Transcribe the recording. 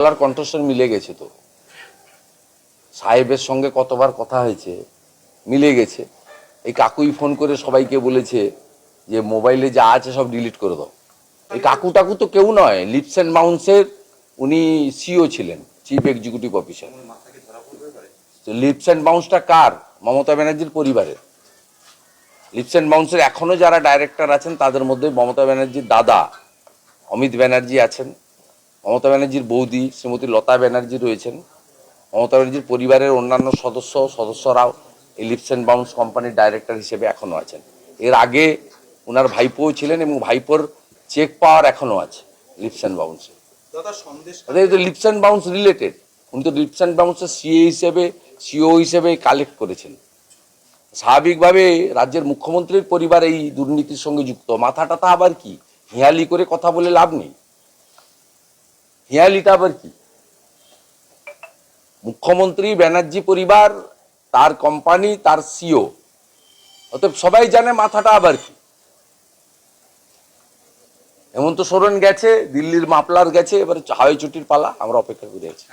গলার কণ্ঠস্বর মিলে গেছে তো। সাহেবের সঙ্গে কতবার কথা হয়েছে, মিলে গেছে। এই কাকুই ফোন করে সবাইকে বলেছে যে, মোবাইলে যা আছে সব ডিলিট করে দাও। এই কাকু টাকু তো কেউ নয়, লিপস অ্যান্ড বাউন্সের উনি সিও ছিলেন, chief executive officer. Leaps and বাউন্সটা কার? মমতা ব্যানার্জির পরিবারের। লিপস অ্যান্ড বাউন্সের এখনও যারা ডাইরেক্টর আছেন, তাদের মধ্যে মমতা ব্যানার্জির দাদা অমিত ব্যানার্জি আছেন। মমতা ব্যানার্জির বৌদি শ্রীমতী লতা ব্যানার্জি রয়েছেন। মমতা ব্যানার্জির পরিবারের অন্যান্য সদস্য সদস্যরাও এই লিপস অ্যান্ড বাউন্স কোম্পানির ডাইরেক্টর হিসেবে এখনও আছেন। এর আগে ওনার ভাইপোও ছিলেন এবং ভাইপোর চেক পাওয়ার এখনও আছে লিপস অ্যান্ড বাউন্সে দাদা তো লিপস অ্যান্ড বাউন্স রিলেটেড উনি তো লিপস অ্যান্ড বাউন্সের সিএ হিসেবে সিও হিসেবে কালেক্ট করেছেন। স্বাভাবিকভাবে রাজ্যের মুখ্যমন্ত্রীর পরিবার এই দুর্নীতির সঙ্গে যুক্ত। মাথা টাথা আবার কি? হিয়ালি করে কথা বলে লাভ নেই। হিয়ালিটা আবার কি মুখ্যমন্ত্রী ব্যানার্জি পরিবার, তার কোম্পানি তার সিও অতএব সবাই জানে মাথাটা আবার কি হেমন্ত সোরেন গেছে, দিল্লির মাপলার গেছে, এবার হাওয়াই ছুটির পালা, আমরা অপেক্ষা করে আছি।